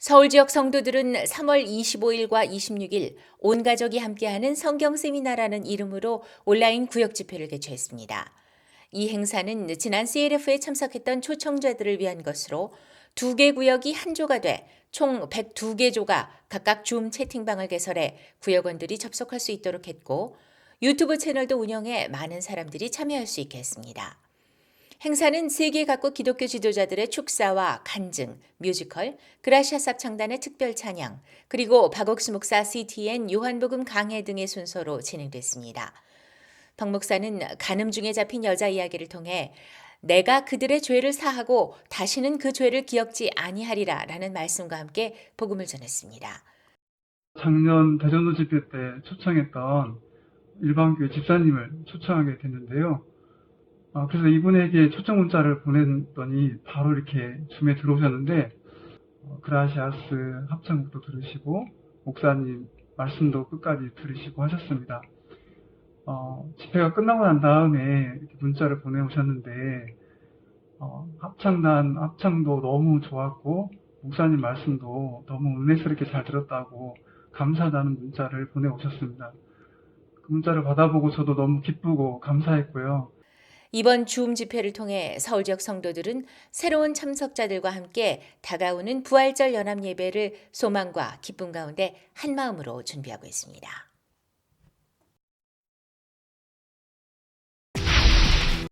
서울 지역 성도들은 3월 25일과 26일 온 가족이 함께하는 성경 세미나라는 이름으로 온라인 구역 집회를 개최했습니다. 이 행사는 지난 CLF에 참석했던 초청자들을 위한 것으로 두 개 구역이 한 조가 돼 총 102개 조가 각각 줌 채팅방을 개설해 구역원들이 접속할 수 있도록 했고 유튜브 채널도 운영해 많은 사람들이 참여할 수 있게 했습니다. 행사는 세계 각국 기독교 지도자들의 축사와 간증, 뮤지컬, 그라시아 삽창단의 특별 찬양, 그리고 박옥수 목사 CTN 요한복음 강해 등의 순서로 진행됐습니다. 박 목사는 간음 중에 잡힌 여자 이야기를 통해 내가 그들의 죄를 사하고 다시는 그 죄를 기억지 아니하리라 라는 말씀과 함께 복음을 전했습니다. 작년 대전도 집회 때 초청했던 일반교회 집사님을 초청하게 됐는데요. 아, 그래서 이분에게 초청 문자를 보냈더니 바로 이렇게 줌에 들어오셨는데 어, 그라시아스 합창곡도 들으시고 목사님 말씀도 끝까지 들으시고 하셨습니다. 어, 집회가 끝나고 난 다음에 문자를 보내오셨는데 어, 합창단 합창도 너무 좋았고 목사님 말씀도 너무 은혜스럽게 잘 들었다고 감사하다는 문자를 보내오셨습니다. 그 문자를 받아보고 저도 너무 기쁘고 감사했고요. 이번 줌 집회를 통해 서울 지역 성도들은 새로운 참석자들과 함께 다가오는 부활절 연합 예배를 소망과 기쁨 가운데 한 마음으로 준비하고 있습니다.